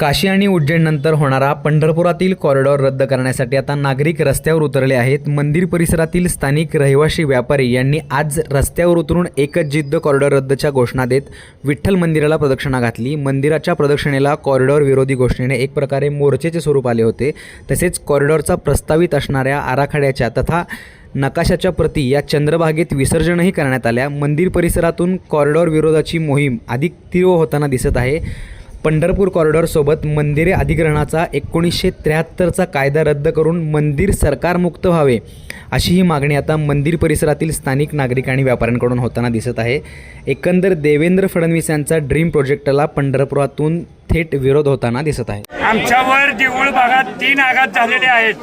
काशी आणि उज्जैननंतर होणारा पंढरपुरातील कॉरिडॉर रद्द करण्यासाठी आता नागरिक रस्त्यावर उतरले आहेत. मंदिर परिसरातील स्थानिक रहिवाशी व्यापारी यांनी आज रस्त्यावर उतरून एकच जिद्द कॉरिडॉर रद्दच्या घोषणा देत विठ्ठल मंदिराला प्रदक्षिणा घातली. मंदिराच्या प्रदक्षिणेला कॉरिडॉर विरोधी घोषणेने एक प्रकारे मोर्चेचे स्वरूप आले होते. तसेच कॉरिडॉरचा प्रस्तावित असणाऱ्या आराखड्याच्या तथा नकाशाच्या प्रती या चंद्रभागेत विसर्जनही करण्यात आल्या. मंदिर परिसरातून कॉरिडॉर विरोधाची मोहीम अधिक तीव्र होताना दिसत आहे. पंढरपूर कॉरिडॉरसोबत मंदिरे अधिग्रहणाचा एकोणीसशे त्र्याहत्तरचा कायदा रद्द करून मंदिर सरकारमुक्त व्हावे अशी ही मागणी आता मंदिर परिसरातील स्थानिक नागरिक आणि व्यापाऱ्यांकडून होताना दिसत आहे. एकंदर देवेंद्र फडणवीस यांचा ड्रीम प्रोजेक्टला पंढरपुरातून थेट विरोध होताना दिसत आहे. आमच्यावर देऊळ भागात तीन आघात झालेले आहेत.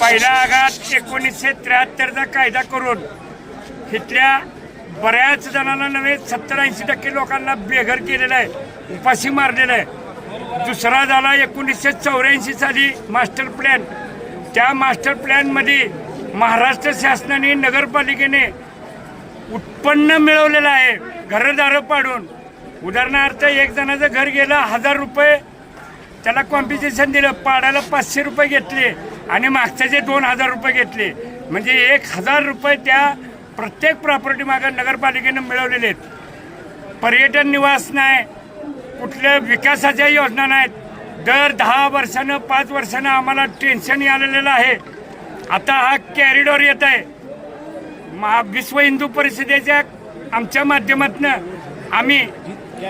पहिला आघात एकोणीसशे त्र्याहत्तरचा कायदा करून इथल्या बऱ्याच जणांना नव्हे सत्तर ऐंशी टक्के लोकांना बेघर केलेलं आहे. उपाशी मारलेलं आहे. दुसरा झाला एकोणीसशे चौऱ्याऐंशी साली मास्टर प्लॅन. त्या मास्टर प्लॅनमध्ये महाराष्ट्र शासनाने नगरपालिकेने उत्पन्न मिळवलेलं आहे घरदारं पाडून. उदाहरणार्थ एक जणाचं घर गेलं हजार रुपये. त्याला कॉम्पिटिशन दिलं पाडायला पाचशे रुपये घेतले आणि मागच्याचे दोन हजार रुपये घेतले. म्हणजे एक हजार रुपये त्या प्रत्येक प्रॉपर्टी मागं नगरपालिकेनं मिळवलेले आहेत. पर्यटन निवास नाही कुठल्या विकासाच्या योजना नाहीत. दर दहा वर्षानं पाच वर्षानं आम्हाला टेन्शन आलेलं आहे. आता हा कॅरिडॉर येत आहे. महा विश्व हिंदू परिषदेच्या आमच्या माध्यमातून आम्ही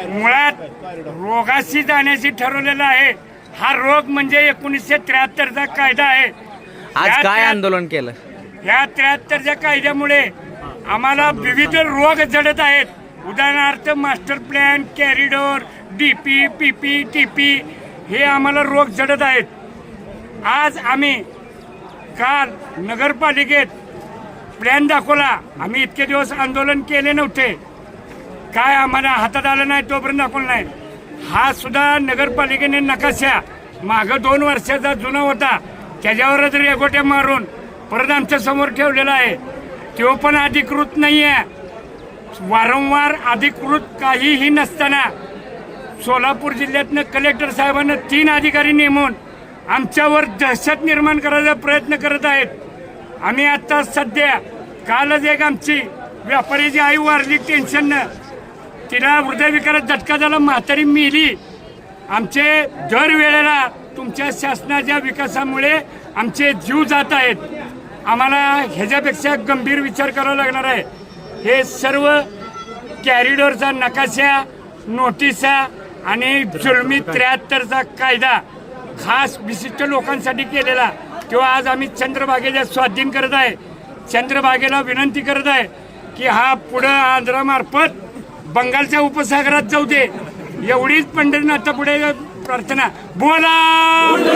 मुळात रोगाशी जाण्याची ठरवलेलं आहे. हा रोग म्हणजे एकोणीसशे त्र्याहत्तरचा कायदा आहे. आज काय आंदोलन केलं? या त्र्याहत्तरच्या कायद्यामुळे आम्हाला विविध रोग जडत आहेत. उदाहरणार्थ master plan corridor D P P P T P हे आम्हाला रोग जडत आहेत. आज आम्ही काल नगरपालिकेत प्लॅन दाखवला. आम्ही इतके दिवस आंदोलन केले नव्हते. काय आम्हाला हातात आलं नाही तोपर्यंत दाखवलं नाही. हा सुद्धा नगरपालिकेने नकाशा. मागं दोन वर्षाचा जुना होता. त्याच्यावरच रेगोट्या मारून परत आमच्यासमोर ठेवलेला आहे. तो पण अधिकृत नाही आहे वारंवार अधिकृत काहीही नसताना सोलापूर जिल्ह्यातनं कलेक्टर साहेबांना तीन अधिकारी नेमून आमच्यावर दहशत निर्माण करायचा प्रयत्न करत आहेत. आम्ही आता सध्या कालच एक आमची व्यापाऱ्याची आई वारली टेन्शननं. तिला हृदयविकारात झटका झाला म्हातारी मिली. आमचे दर वेळेला तुमच्या शासनाच्या विकासामुळे आमचे जीव जात आहेत. आम्हाला ह्याच्यापेक्षा गंभीर विचार करावा लागणार आहे. हे सर्व कॅरिडॉरचा नकाशा नोटिसा आणि जुलमी त्र्याहत्तरचा कायदा खास विशिष्ट लोकांसाठी केलेला. तो आज आम्ही चंद्रभागेच्या स्वाधीन करत आहे. चंद्रभागेला विनंती करत आहे की हा पुढं आंध्रामार्फत बंगालच्या उपसागरात जाऊ दे. एवढीच पंढरीनाथ पुढे प्रार्थना. बोला!